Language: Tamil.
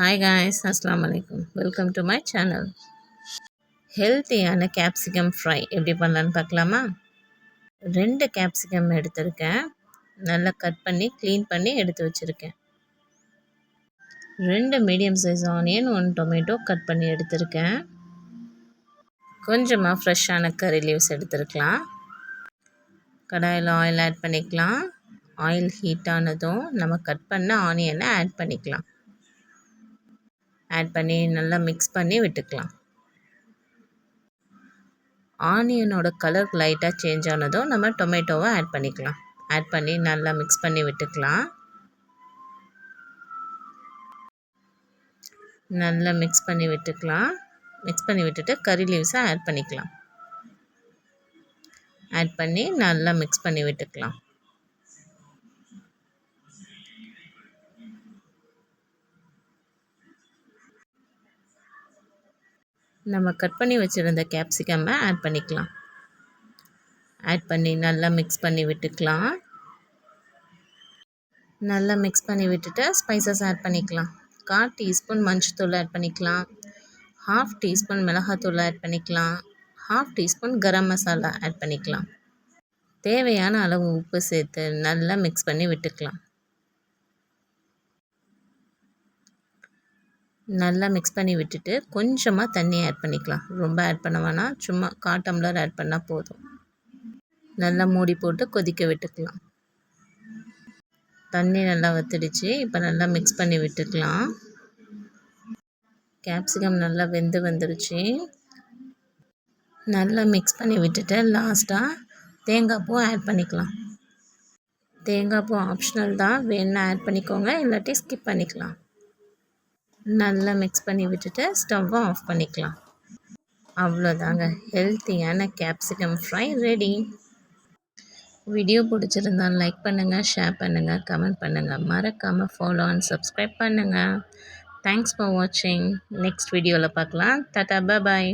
ஹாய் காய்ஸ் அஸ்லாம் வலைக்கம் வெல்கம் டு மை சேனல் ஹெல்த்தியான கேப்சிகம் ஃப்ரை எப்படி பண்ணலான்னு பார்க்கலாமா? ரெண்டு கேப்சிகம் எடுத்திருக்கேன். நல்லா கட் பண்ணி க்ளீன் பண்ணி எடுத்து வச்சுருக்கேன். ரெண்டு medium size onion one tomato cut பண்ணி எடுத்திருக்கேன். கொஞ்சமாக ஃப்ரெஷ்ஷான கறி லீவ்ஸ் எடுத்துருக்கலாம். கடாயில் ஆயில் ஆட் பண்ணிக்கலாம். ஆயில் ஹீட் ஆனதும் நம்ம கட் பண்ண ஆனியனை ஆட் பண்ணிக்கலாம். ஆட் பண்ணி நல்லா மிக்ஸ் பண்ணி விட்டுக்கலாம். ஆனியனோட கலர் லைட்டாக சேஞ்ச் ஆனதும் நம்ம டொமேட்டோவை ஆட் பண்ணிக்கலாம். ஆட் பண்ணி நல்லா மிக்ஸ் பண்ணி விட்டுக்கலாம். நல்லா மிக்ஸ் பண்ணி விட்டுக்கலாம். மிக்ஸ் பண்ணி விட்டுட்டு கறி லீவ்ஸை ஆட் பண்ணிக்கலாம். ஆட் பண்ணி நல்லா மிக்ஸ் பண்ணி விட்டுக்கலாம். நம்ம கட் பண்ணி வச்சுருந்த கேப்சிகம்மை ஆட் பண்ணிக்கலாம். ஆட் பண்ணி நல்லா மிக்ஸ் பண்ணி விட்டுக்கலாம். நல்லா மிக்ஸ் பண்ணி விட்டுட்டு ஸ்பைசஸ் ஆட் பண்ணிக்கலாம். கால் டீஸ்பூன் மஞ்சத்தூள் ஆட் பண்ணிக்கலாம். ஹாஃப் டீஸ்பூன் மிளகாத்தூள் ஆட் பண்ணிக்கலாம். Half teaspoon garam masala add பண்ணிக்கலாம். தேவையான அளவு உப்பு சேர்த்து நல்லா மிக்ஸ் பண்ணி விட்டுக்கலாம். நல்லா மிக்ஸ் பண்ணி விட்டுட்டு கொஞ்சமாக தண்ணி ஆட் பண்ணிக்கலாம். ரொம்ப ஆட் பண்ண வேணாம். சும்மா கால் டம்ளர் ஆட் பண்ணால் போதும். நல்லா மூடி போட்டு கொதிக்க விட்டுக்கலாம். தண்ணி நல்லா வத்துடுச்சு. இப்போ நல்லா மிக்ஸ் பண்ணி விட்டுக்கலாம். கேப்சிகம் நல்லா வெந்து வந்துடுச்சு நல்லா மிக்ஸ் பண்ணி விட்டுட்டு லாஸ்ட்டாக தேங்காய் பூ ஆட் பண்ணிக்கலாம். தேங்காய் பூ ஆப்ஷனல் தான். வேணால் ஆட் பண்ணிக்கோங்க. இல்லாட்டி ஸ்கிப் பண்ணிக்கலாம். நல்லா மிக்ஸ் பண்ணி விட்டுட்டு ஸ்டவ்வை ஆஃப் பண்ணிக்கலாம். அவ்வளோதாங்க. ஹெல்த்தியான கேப்சிகம் ஃப்ரை ரெடி வீடியோ பிடிச்சிருந்தால் லைக் பண்ணுங்கள் ஷேர் பண்ணுங்கள் கமெண்ட் பண்ணுங்கள் மறக்காமல் ஃபாலோ அண்ட் சப்ஸ்கிரைப் பண்ணுங்கள் தேங்க்ஸ் ஃபார் வாட்சிங் நெக்ஸ்ட் வீடியோவில் பார்க்கலாம். டாட்டா பாய்